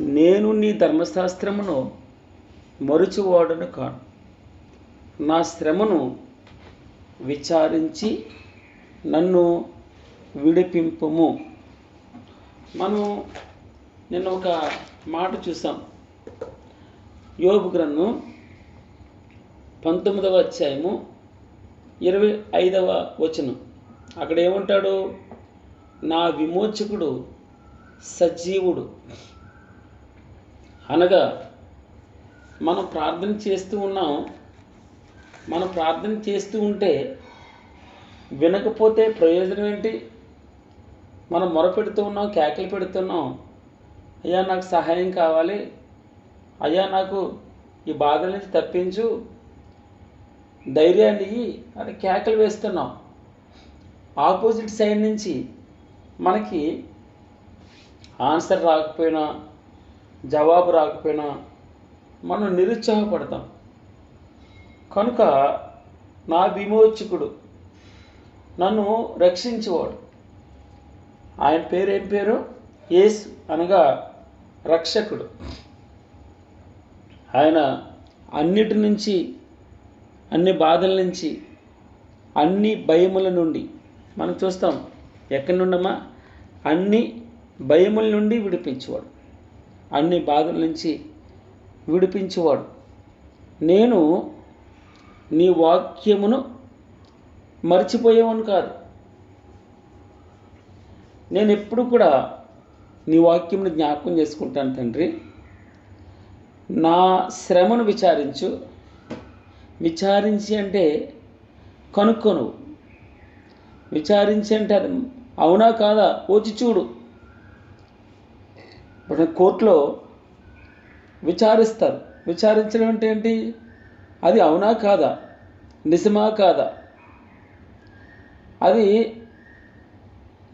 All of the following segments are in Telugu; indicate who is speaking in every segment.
Speaker 1: నేను నీ ధర్మశాస్త్రమును మరుచువాడను కాను. నా శ్రమను విచారించి నన్ను విడిపింపుము. మనం నిన్న ఒక మాట చూసాం. యోబు గ్రంథం పంతొమ్మిదవ అధ్యాయము ఇరవై ఐదవ వచనం. అక్కడ ఏమంటాడు? నా విమోచకుడు సజీవుడు. అనగా మనం ప్రార్థన చేస్తూ ఉన్నాం. మనం ప్రార్థన చేస్తూ ఉంటే వినకపోతే ప్రయోజనం ఏంటి? మనం మొరపెడుతూ ఉన్నాం కేకలు పెడుతున్నాం. అయ్యా నాకు సహాయం కావాలి. అయ్యా నాకు ఈ బాధల నుంచి తప్పించు. ధైర్యాన్ని ఇయ్యి. అని కేకలు వేస్తున్నాం. ఆపోజిట్ సైడ్ నుంచి మనకి ఆన్సర్ రాకపోయినా జవాబు రాకపోయినా మనం నిరుత్సాహపడతాం. కనుక నా విమోచకుడు నన్ను రక్షించేవాడు. ఆయన పేరు ఏం పేరు? ఏసు అనగా రక్షకుడు. ఆయన అన్నిటి నుంచి అన్ని బాధల నుంచి అన్ని భయముల నుండి మనం చూస్తాం ఎక్కడి నుండమ్మా? అన్ని భయముల నుండి విడిపించేవాడు. అన్ని బాధల నుంచి విడిపించేవాడు. నేను నీ వాక్యమును మర్చిపోయేవాను కాదు. నేను ఎప్పుడు కూడా నీ వాక్యమును జ్ఞాపకం చేసుకుంటాను తండ్రి. నా శ్రమను విచారించు. విచారించి అంటే కనుక్కొను. విచారించి అంటే అది అవునా కాదా? వచ్చి చూడు. కోర్టులో విచారిస్తారు. విచారించడం అంటే ఏంటి? అది అవునా కాదా? నిజమా కాదా? అది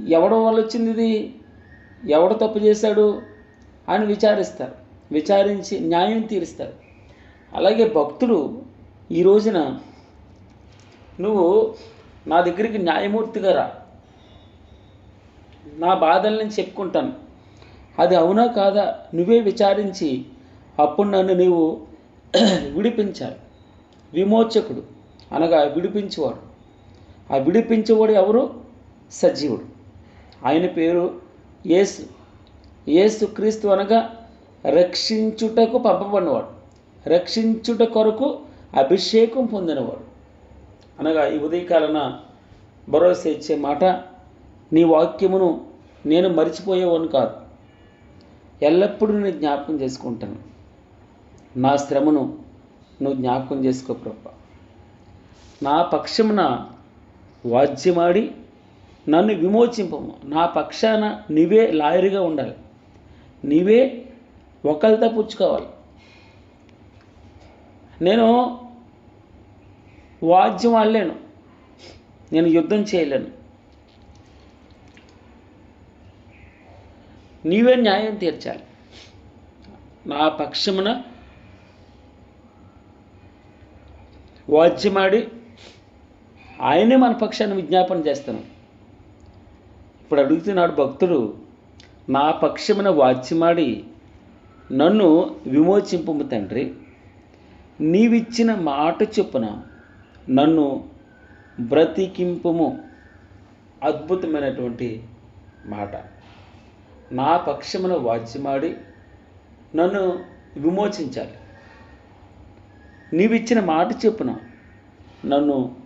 Speaker 1: ఎవడం వల్ల వచ్చింది ఇది? ఎవడు తప్పు చేశాడు? అని విచారిస్తారు. విచారించి న్యాయం తీరుస్తారు. అలాగే భక్తుడు ఈ రోజున నువ్వు నా దగ్గరికి న్యాయమూర్తిగా రా. నా బాధల్ని చెప్పుకుంటాను. అది అవునా కాదా? నువ్వే విచారించి అప్పుడు నన్ను నీవు విడిపించాలి. విమోచకుడు. అనగా విడిపించేవాడు. ఆ విడిపించేవాడు ఎవరు? సజీవుడు. ఆయన పేరు యేసు. యేసు క్రీస్తు అనగా రక్షించుటకు పంపబడినవాడు. రక్షించుట కొరకు అభిషేకం పొందినవాడు. అనగా ఈ ఉదయకాలన భరోసా ఇచ్చే మాట నీ వాక్యమును నేను మరిచిపోయేవాడిని కాదు. ఎల్లప్పుడూ నేను జ్ఞాపకం చేసుకుంటాను. నా శ్రమను నువ్వు జ్ఞాపకం చేసుకో ప్రభా నా పక్షమున వాద్యమాడి నన్ను విమోచింపము. నా పక్షాన నీవే లాయరుగా ఉండాలి. నీవే ఒకరితో పుచ్చుకోవాలి. నేను వాద్యం ఆడలేను. నేను యుద్ధం చేయలేను. నీవే న్యాయం తీర్చాలి. నా పక్షమున వాచ్యమాడి ఆయనే మన పక్షాన్ని విజ్ఞాపన చేస్తాను. ఇప్పుడు అడుగుతున్నాడు భక్తుడు నా పక్షమున వాచ్యమాడి నన్ను విమోచింపు తండ్రి. నీవిచ్చిన మాట చొప్పున నన్ను బ్రతికింపుము. అద్భుతమైనటువంటి మాట. నా పక్షమున వాద్యమాడి నన్ను విమోచించాలి. నీవిచ్చిన మాట చెప్పున నన్ను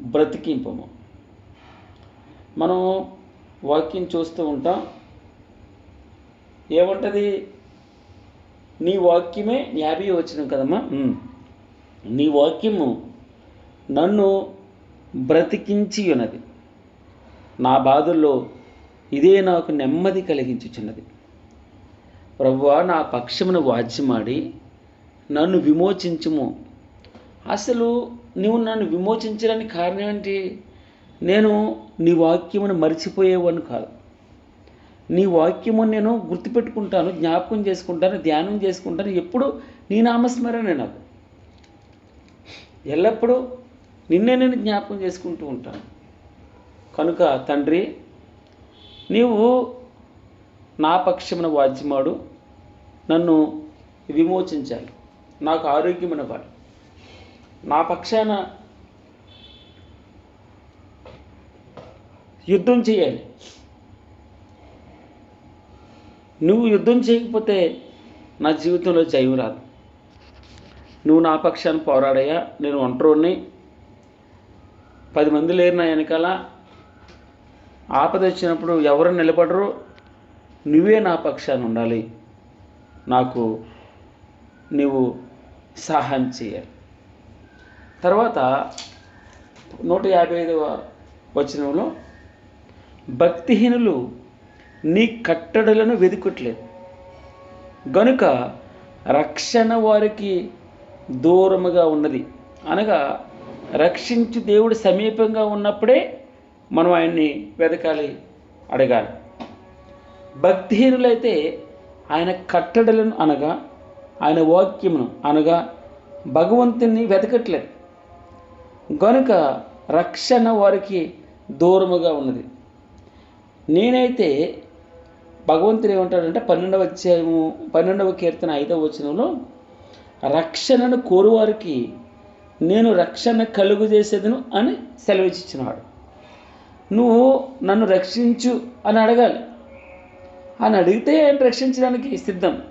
Speaker 1: బ్రతికింపము. మనం వాక్యం చూస్తూ ఉంటాం. ఏముంటుంది? నీ వాక్యమే యాభై వచ్చిన కదమ్మా. నీ వాక్యము నన్ను బ్రతికించి ఉన్నది నా బాధల్లో ఇదే నాకు నెమ్మది కలిగించుచున్నది ప్రభువా నా పక్షమును వాజ్యమాడి నన్ను విమోచించుము. అసలు నువ్వు నన్ను విమోచించడానికి కారణం ఏంటి? నేను నీ వాక్యమును మర్చిపోయేవాడిని కాదు. నీ వాక్యము నేను గుర్తుపెట్టుకుంటాను జ్ఞాపకం చేసుకుంటాను ధ్యానం చేసుకుంటాను. ఎప్పుడు నీ నామస్మరణే నాకు. ఎల్లప్పుడూ నిన్నే నేను జ్ఞాపకం చేసుకుంటూ ఉంటాను. కనుక తండ్రి నీవు నా పక్షమున వాద్యమాడు నన్ను విమోచించాలి. నాకు ఆరోగ్యమైన వాడు. నా పక్షాన యుద్ధం చేయాలి. నువ్వు యుద్ధం చేయకపోతే నా జీవితంలో జయం రాదు. నువ్వు నా పక్షాన్ని పోరాడయ్యా. నేను ఒంటరిని పది మంది లేరు నా వెనకాల. ఆపద వచ్చినప్పుడు ఎవరు నిలబడరు? నువ్వే నా పక్షాన్ని ఉండాలి. నాకు నీవు సహాయం చేయాలి. తర్వాత నూట యాభై ఐదవ వచనంలో భక్తిహీనులు నీ కట్టడలను వెతుకట్లేదు గనుక రక్షణ వారికి దూరముగా ఉన్నది. అనగా రక్షించు దేవుడు సమీపంగా ఉన్నప్పుడే మనం ఆయన్ని వెతకాలి అడగాలి. భక్తిహీనులైతే ఆయన కట్టడలను అనగా ఆయన వాక్యమును అనగా భగవంతుని వెతకట్లేదు గనుక రక్షణ వారికి దూరముగా ఉన్నది. నేనైతే భగవంతుడు ఏమంటాడంటే పన్నెండవ అధ్యాయము పన్నెండవ కీర్తన ఐదవ వచనంలో రక్షణను కోరువారికి నేను రక్షణ కలుగు చేసేదను అని సెలవిచ్చినాడు నువ్వు నన్ను రక్షించు అని అడగాలి. అని అడిగితే ఆయన రక్షించడానికి సిద్ధం?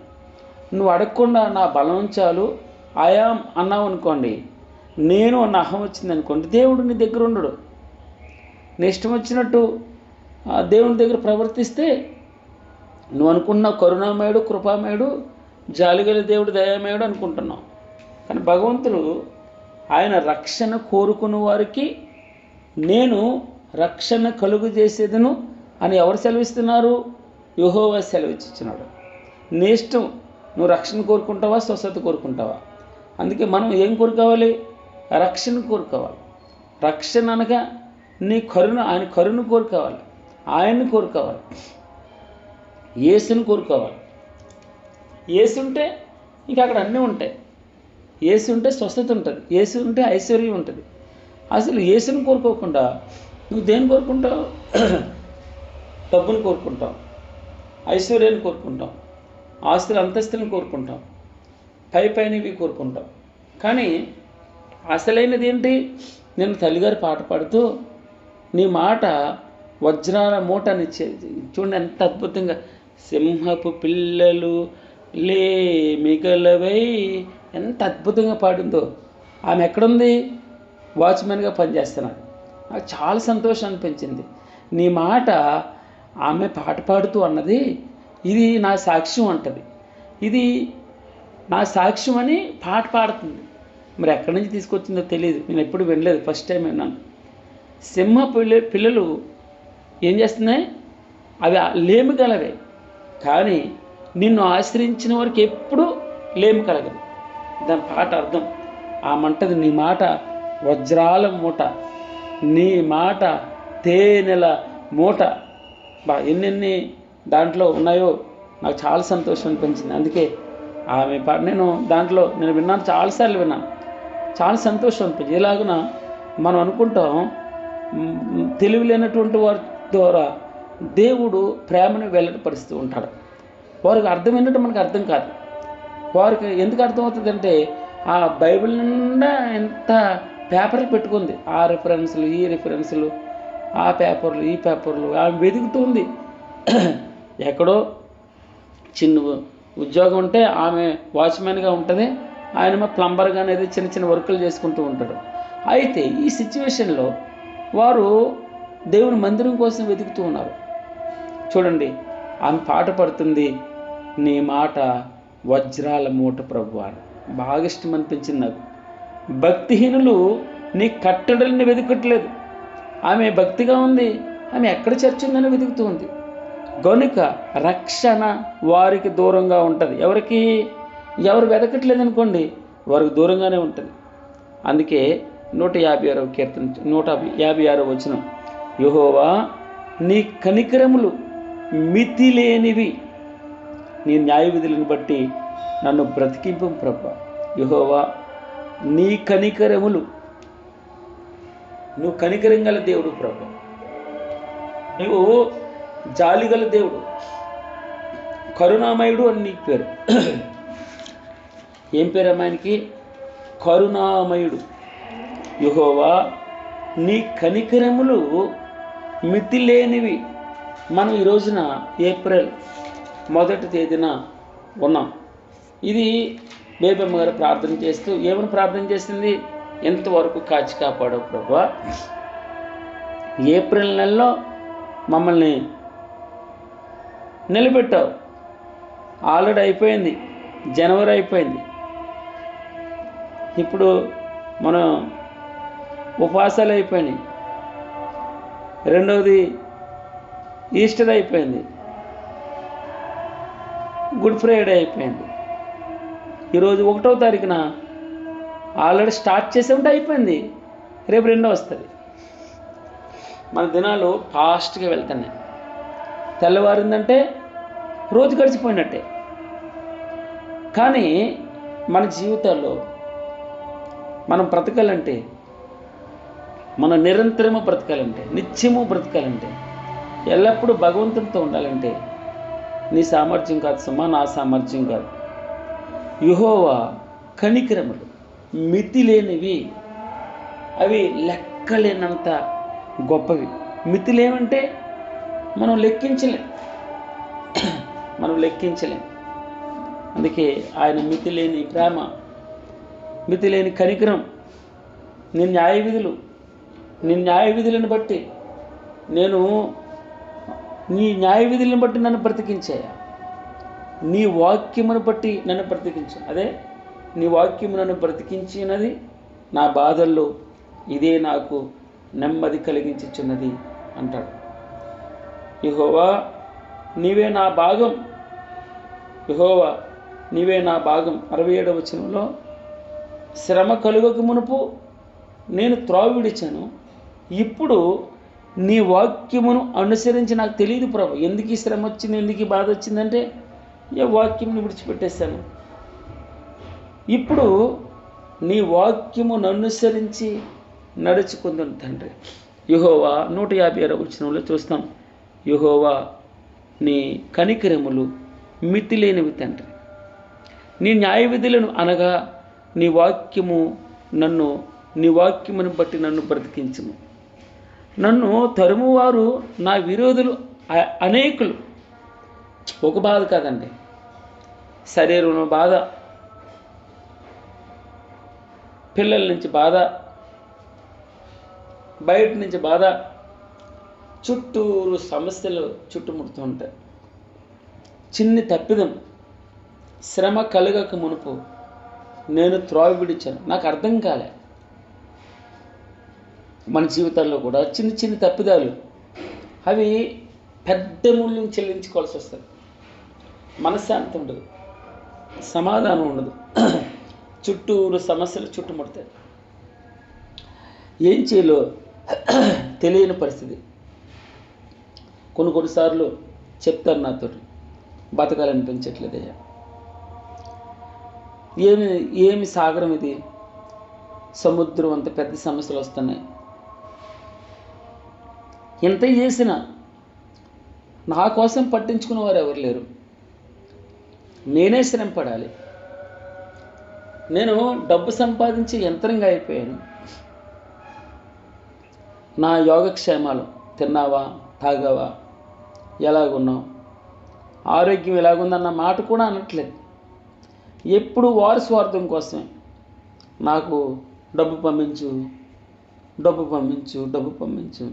Speaker 1: నువ్వు అడగకుండా నా బలం చాలు. ఆయాం అన్నావు అనుకోండి. నేను అన్న అహం వచ్చింది అనుకోండి. దేవుడు నీ దగ్గర ఉండడు. నీ ఇష్టం వచ్చినట్టు ఆ దేవుని దగ్గర ప్రవర్తిస్తే నువ్వు అనుకున్న కరుణామయుడు కృపామయుడు జాలిగల దేవుడు దయామయుడు అనుకుంటున్నావు. కానీ భగవంతుడు ఆయన రక్షణ కోరుకున్న వారికి నేను రక్షణ కలుగు చేసేదను అని ఎవరు సెలవిస్తున్నారు? యుహోవా సెలవిచ్చినాడు నీ ఇష్టం నువ్వు రక్షణ కోరుకుంటావా స్వస్థత కోరుకుంటావా? అందుకే మనం ఏం కోరుకోవాలి? రక్షణ కోరుకోవాలి. రక్షణ అనగా నీ కరుణ ఆయన కరుణ కోరుకోవాలి. ఆయన్ని కోరుకోవాలి. ఏసుని కోరుకోవాలి. ఏసుంటే ఉంటే ఇంకా అక్కడ అన్నీ ఉంటాయి. ఏసు ఉంటే స్వస్థత ఉంటుంది. ఏసు ఉంటే ఐశ్వర్యం ఉంటుంది. అసలు ఏసుని కోరుకోకుండా నువ్వు దేని కోరుకుంటావు? డబ్బును కోరుకుంటావు. ఐశ్వర్యాన్ని కోరుకుంటాం ఆస్తుల అంతస్తులను కోరుకుంటాం పై పైనవి కోరుకుంటాం కానీ అసలైనది ఏంటి? నేను తల్లిగారి పాట పాడుతూ నీ మాట వజ్రాల మూట అనిచ్చేది చూడండి ఎంత అద్భుతంగా. సింహపు పిల్లలు లే మిగలవై ఎంత అద్భుతంగా పాడిందో. ఆమె ఎక్కడుంది? వాచ్మెన్గా పనిచేస్తున్నాడు. నాకు చాలా సంతోషం అనిపించింది. నీ మాట ఆమె పాట పాడుతూ అన్నది ఇది నా సాక్ష్యం అంటది. ఇది నా సాక్ష్యం అని పాట పాడుతుంది. మరి ఎక్కడి నుంచి తీసుకొచ్చిందో తెలియదు నేను ఎప్పుడు వినలేదు ఫస్ట్ టైం విన్నాను. సింహ పిల్ల పిల్లలు ఏం చేస్తున్నాయి? అవి లేమి కలవే. కానీ నిన్ను ఆశ్రయించిన వారికి ఎప్పుడూ లేమి కలగదు. దాని పాట అర్థం ఆ మంటది నీ మాట వజ్రాల మూట. నీ మాట తేనెల మూట. బా ఎన్నెన్ని దాంట్లో ఉన్నాయో నాకు చాలా సంతోషం అనిపించింది. అందుకే ఆమె పాట నేను దాంట్లో నేను విన్నాను చాలాసార్లు విన్నాను. చాలా సంతోషం అనిపించింది. ఇలాగున మనం అనుకుంటాం తెలివి లేనటువంటి వారి ద్వారా దేవుడు ప్రేమను వెల్లడిపరుస్తూ ఉంటాడు. వారికి అర్థం ఏంటంటే మనకు అర్థం కాదు. వారికి ఎందుకు అర్థమవుతుందంటే ఆ బైబిల్ నిండా ఎంత పేపర్లు పెట్టుకుంది. ఆ రిఫరెన్స్లు ఈ రిఫరెన్స్లు ఆ పేపర్లు ఈ పేపర్లు ఆమె వెతుకుతుంది. ఎక్కడో చిన్న ఉద్యోగం ఉంటే ఆమె వాచ్మెన్గా ఉంటుంది. ఆయన ప్లంబర్గా అనేది చిన్న చిన్న వర్కులు చేసుకుంటూ ఉంటాడు. అయితే ఈ సిచ్యువేషన్లో వారు దేవుని మందిరం కోసం వెతుకుతూ ఉన్నారు. చూడండి ఆమె పాట పడుతుంది నీ మాట వజ్రాల మూట ప్రభు అని బాగా ఇష్టం అనిపించింది నాకు. భక్తిహీనులు నీ కట్టడల్ని వెతుకట్లేదు ఆమె భక్తిగా ఉంది ఆమె ఎక్కడ చర్చ ఉందని వెతుకుతూ ఉంది. గనుక రక్షణ వారికి దూరంగా ఉంటుంది. ఎవరికి? ఎవరు వెతకట్లేదు అనుకోండి వారికి దూరంగానే ఉంటుంది. అందుకే నూట యాభై ఆరవ కీర్తన నూట యాభై ఆరవ వచ్చిన యుహోవా నీ కనికరములు మితిలేనివి. నీ న్యాయ విధులను బట్టి నన్ను బ్రతికింపు ప్రభ. యుహోవా నీ కనికరములు. నువ్వు కనికరం గల దేవుడు ప్రభు. నువ్వు జాలిగల దేవుడు. కరుణామయుడు అని నీకు పేరు. ఏం పేరు అమ్మాయికి కరుణామయుడు. యుహోవా నీ కనికరములు మితిలేనివి. మనం ఈ రోజున ఏప్రిల్ మొదటి తేదీన ఉన్నాం. ఇది బేబమ్మ గారు ప్రార్థన చేస్తూ ఏమని ప్రార్థన చేసింది? ఎంతవరకు కాచి కాపాడవు ప్రభా. ఏప్రిల్ నెలలో మమ్మల్ని నిలబెట్టావు. ఆల్రెడీ అయిపోయింది. జనవరి అయిపోయింది. ఇప్పుడు మనం ఉపవాసాలు అయిపోయినాయి. రెండవది ఈస్టర్ అయిపోయింది. గుడ్ ఫ్రైడే అయిపోయింది. ఈరోజు ఒకటో తారీఖున ఆల్రెడీ స్టార్ట్ చేసే ఉంటే అయిపోయింది. రేపు రెండో వస్తుంది. మన దినాలు ఫాస్ట్గా వెళ్తున్నాయి. తెల్లవారిందంటే రోజు గడిచిపోయినట్టే. కానీ మన జీవితాల్లో మనం బ్రతకాలంటే మనం నిరంతరము బ్రతకాలంటే నిత్యము బ్రతకాలంటే ఎల్లప్పుడూ భగవంతునితో ఉండాలంటే నీ సామర్థ్యం కాదు సుమా నా సామర్థ్యం కాదు. యుహోవా కనికరములు మితి లేనివి అవి లెక్కలేనంత గొప్పవి. మితిలేమంటే మనం లెక్కించలేం. మనం లెక్కించలేం. అందుకే ఆయన మితి లేని ప్రేమ మితి లేని కనికరం నీ న్యాయ విధులు నీ న్యాయ విధులను బట్టి నేను నీ న్యాయ విధులను బట్టి నన్ను బ్రతికించాయా? నీ వాక్యమును బట్టి నన్ను బ్రతికించు. అదే నీ వాక్యము నన్ను బ్రతికించినది నా బాధల్లో ఇదే నాకు నెమ్మది కలిగించుచున్నది అంటాడు. యహోవా నీవే నా భాగం. యహోవా నీవే నా భాగం. అరవై ఏడవ వచనంలో శ్రమ కలుగక మునుపు నేను త్రావిడిచాను. ఇప్పుడు నీ వాక్యమును అనుసరించి నాకు తెలియదు ప్రభు. ఎందుకు ఈ శ్రమ వచ్చింది? ఎందుకు ఈ బాధ వచ్చిందంటే ఏ వాక్యమును విడిచిపెట్టేశాను? ఇప్పుడు నీ వాక్యమును అనుసరించి నడుచుకుంది తండ్రి. యుహోవా నూట యాభై ఆరో వచ్చినంలో చూస్తాం. యుహోవా నీ కనికరములు మితిలేనివి తండ్రి. నీ న్యాయ విధులను అనగా నీ వాక్యము నన్ను నీ వాక్యమును బట్టి నన్ను బ్రతికించుము. నన్ను తరుమువారు నా విరోధులు అనేకులు. ఒక బాధ కాదండి. శరీరంలో బాధ. పిల్లల నుంచి బాధ. బయట నుంచి బాధ. చుట్టూరు సమస్యలు చుట్టుముడుతూ ఉంటాయి. చిన్ని తప్పిదం. శ్రమ కలగక మునుపు నేను త్రోవి విడిచాను. నాకు అర్థం కాలే. మన జీవితాల్లో కూడా చిన్న చిన్న తప్పిదాలు. అవి పెద్ద మూల్యం చెల్లించుకోవాల్సి వస్తుంది. మనశ్శాంతి ఉండదు. సమాధానం ఉండదు. చుట్టూరు సమస్యలు చుట్టుముడతాయి. ఏం చేయాలో తెలియని పరిస్థితి. కొన్ని కొన్నిసార్లు చెప్తారు నాతో బతకాలనిపించట్లేదయ్యా ఏమి ఏమి సాగరం ఇది? సముద్రం అంత పెద్ద సమస్యలు వస్తున్నాయి. ఎంత చేసినా నా కోసం పట్టించుకున్న వారు ఎవరు లేరు. నేనే శ్రమ పడాలి నేను డబ్బు సంపాదించి యంత్రంగా అయిపోయాను. నా యోగక్షేమాలు తిన్నావా? తాగావా? ఎలాగున్నావు? ఆరోగ్యం ఎలాగుందన్న మాట కూడా అనట్లేదు. ఎప్పుడు వారి స్వార్థం కోసమే. నాకు డబ్బు పంపించు డబ్బు పంపించు డబ్బు పంపించు.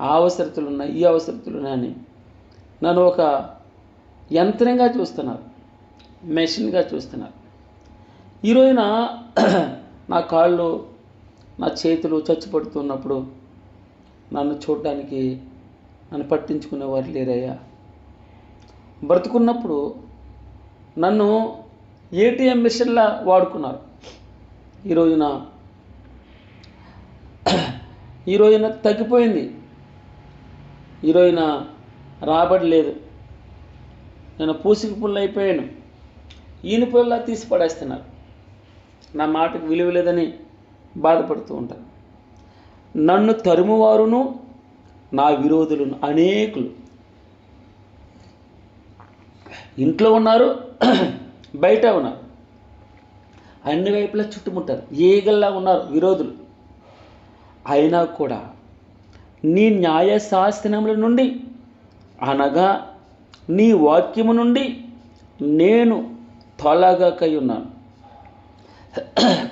Speaker 1: ఆ అవసరతలు ఉన్నాయి ఈ అవసరతలు ఉన్నాయని నన్ను ఒక యంత్రంగా చూస్తున్నారు. మెషిన్గా చూస్తున్నారు. ఈ రోజున నా కాళ్ళు నా చేతులు చచ్చిపడుతున్నప్పుడు నన్ను చూడడానికి నన్ను పట్టించుకునేవారు లేరయ్యా. బ్రతుకున్నప్పుడు నన్ను ఏటీఎం మిషన్లా వాడుకున్నారు. ఈ రోజున ఈ రోజున తగ్గిపోయింది. ఈ రోజున రాబడి లేదు. నేను పూసిక పుల్ల అయిపోయాను తీసి పడేస్తున్నారు. నా మాటకు విలువ లేదని బాధపడుతూ ఉంటారు. నన్ను తరుమువారును నా విరోధులను అనేకులు. ఇంట్లో ఉన్నారు బయట ఉన్నారు. అన్ని వైపులా చుట్టుముట్టారు. ఈగల్లా ఉన్నారు విరోధులు. అయినా కూడా నీ న్యాయశాస్త్రముల నుండి అనగా నీ వాక్యము నుండి నేను తొలగకై ఉన్నాను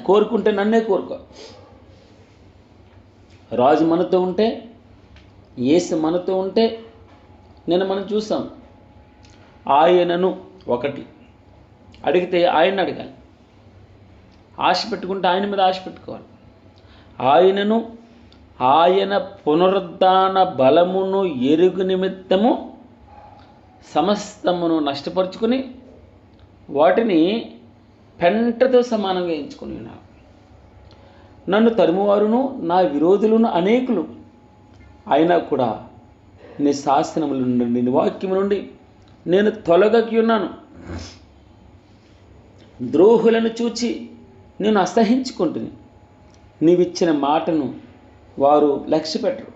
Speaker 1: కోరుకుంటే నన్నే కోరుకో. రాజు మనతో ఉంటే ఏసు మనతో ఉంటే నేను మనం చూసాం. ఆయనను ఒకటి. అడిగితే ఆయన అడగాలి. ఆశ పెట్టుకుంటే ఆయన మీద ఆశ పెట్టుకోవాలి. ఆయనను ఆయన పునరుద్ధాన బలమును ఎరుగు నిమిత్తము సమస్తమును నష్టపరుచుకుని వాటిని పెంటతో సమానంగా ఎంచుకుని ఉన్నారు నన్ను తరుమువారును నా విరోధులను అనేకులు. అయినా కూడా నీ శాసనముల నుండి నీ వాక్యము నుండి నేను తొలగకి ఉన్నాను. ద్రోహులను చూచి నేను అసహించుకుంటుని. నీవిచ్చిన మాటను వారు లక్ష్య పెట్టరు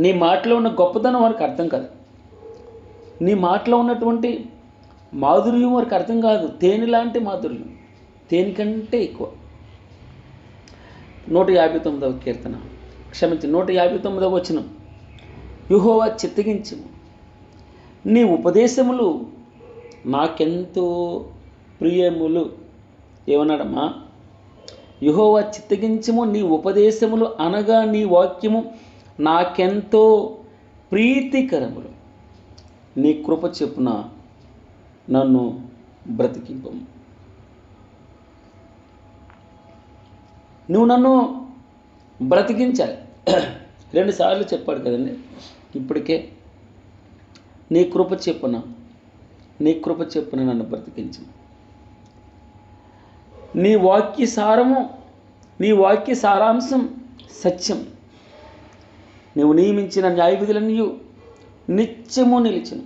Speaker 1: నీ మాటలో ఉన్న గొప్పతనం వారికి అర్థం కాదు. నీ మాటలో ఉన్నటువంటి మాధుర్యం వారికి అర్థం కాదు. తేనె లాంటి మాధుర్యం. తేనె కంటే ఎక్కువ. నూట యాభై తొమ్మిదవ కీర్తన. క్షమించి నూట యాభై తొమ్మిదవ వచనం. యుహోవా చిత్తగించము నీ ఉపదేశములు నాకెంతో ప్రియములు. ఏమన్నాడమ్మా? యుహోవా చిత్తగించము నీ ఉపదేశములు అనగా నీ వాక్యము నాకెంతో ప్రీతికరములు. నీ కృప చెప్పున నన్ను బ్రతికింపము. నువ్వు నన్ను బ్రతికించాలి. రెండుసార్లు చెప్పాడు కదండి. ఇప్పటికే నీ కృప చెప్పున నీ కృప చెప్పున నన్ను బ్రతికించు. నీ వాక్య సారము నీ వాక్య సారాంశం సత్యం. నువ్వు నియమించిన న్యాయవిధులన్నీ నిత్యము నిలిచిన.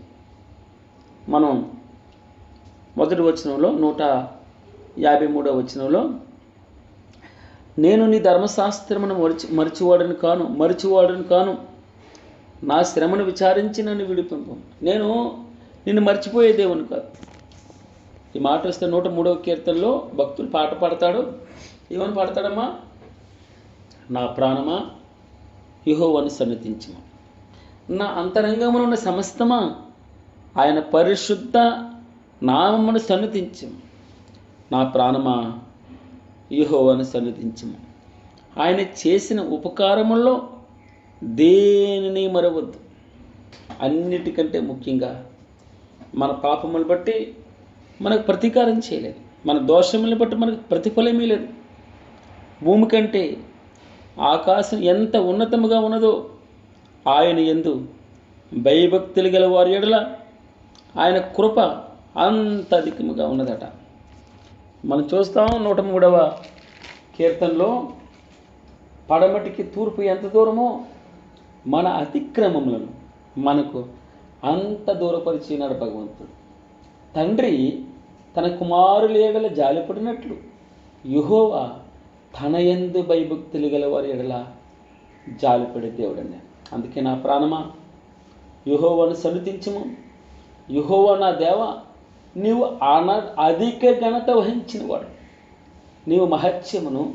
Speaker 1: మనం మొదటి వచనంలో నూట యాభై మూడో వచనంలో నేను నీ ధర్మశాస్త్రమును మరిచి మరిచివాడని కాను మరిచివాడని కాను. నా శ్రమను విచారించి నన్ను విడిపింపు. నేను నిన్ను మర్చిపోయే దేవుని కాదు. ఈ మాట వస్తే నూట మూడవ కీర్తనలో భక్తులు పాట పాడతాడు. ఏమని పాడతాడమ్మా? నా ప్రాణమా? యుహోవను సన్నతించమా? నా అంతరంగమున ఉన్న సమస్తమా ఆయన పరిశుద్ధ నామమును సన్నిధించము. నా ప్రాణమా యుహోవను సన్నిధించము. ఆయన చేసిన ఉపకారముల్లో దేనిని మరవద్దు. అన్నిటికంటే ముఖ్యంగా మన పాపములు బట్టి మనకు ప్రతీకారం చేయలేదు. మన దోషములను బట్టి మనకు ప్రతిఫలమీ లేదు. భూమి కంటే ఆకాశం ఎంత ఉన్నతముగా ఉన్నదో ఆయన ఎందు భయభక్తులు గల వారి ఎడల ఆయన కృప అంత అధికముగా ఉన్నదట. మనం చూస్తాం నూట మూడవ కీర్తనలో పడమటికి తూర్పు ఎంత దూరమో మన అతిక్రమములను మనకు అంత దూరపరిచినాడు భగవంతుడు. తండ్రి తన కుమారులు జాలిపడినట్లు యుహోవా తన ఎందు భయభక్తులు గల వారి ఎడల జాలిపడే దేవుడన్నాడు. అందుకే నా ప్రాణమా? యుహోవాను సన్నిధించము యుహోవా నా దేవ నీవు అన అధిక ఘనత వహించిన వాడు. నీవు మహత్యమును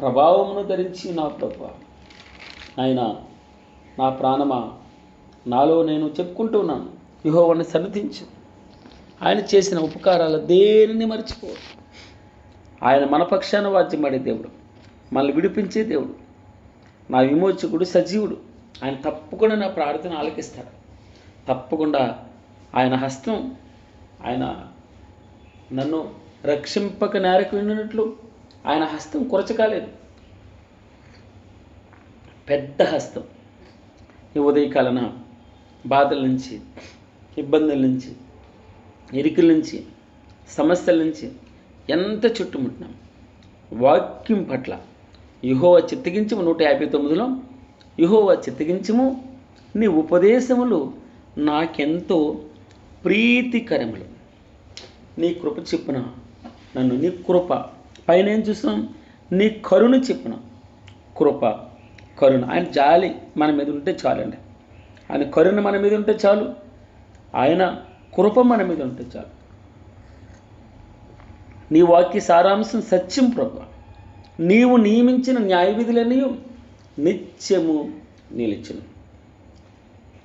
Speaker 1: ప్రభావమును ధరించి నా ప్రభు ఆయన నా ప్రాణమా? నాలో నేను చెప్పుకుంటూ ఉన్నాను. యుహోవాన్ని సన్నిధించు ఆయన చేసిన ఉపకారాలు దేనిని మర్చిపో. ఆయన మన పక్షాన వాద్యమాడే దేవుడు. మనల్ని విడిపించే దేవుడు. నా విమోచకుడు సజీవుడు. ఆయన తప్పకుండా నా ప్రార్థన ఆలకిస్తాడు. తప్పకుండా ఆయన హస్తం ఆయన నన్ను రక్షింపక నేరకు విన్నట్లు ఆయన హస్తం కురచకాలేదు. పెద్ద హస్తం. ఈ ఉదయకాలన బాధల నుంచి ఇబ్బందుల నుంచి ఇరుకుల నుంచి సమస్యల నుంచి ఎంత చుట్టుముట్టినాం. వాక్యం పట్ల యుహోవ చిత్తగించి నూట యాభై తొమ్మిదిలో యహోవ చిత్తగించము. నీ ఉపదేశములు నాకెంతో ప్రీతికరములు. నీ కృప చెప్పున నన్ను నీ కృప పైన ఏం చూస్తాం నీ కరుణ చెప్పున. కృప కరుణ. ఆయన జాలి మన మీద ఉంటే చాలండి. ఆయన కరుణ మన మీద ఉంటే చాలు. ఆయన కృప మన మీద ఉంటే చాలు. నీ వాక్య సారాంశం సత్యం ప్రభు. నీవు నియమించిన న్యాయ విధులన్నీ నిత్యము నిలిచును.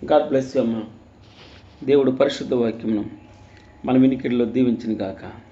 Speaker 1: గాడ్ బ్లెస్ యూ అమ్మ. దేవుడు పరిశుద్ధ వాక్యమును మన వినికిడిలో దీవించిన గాక.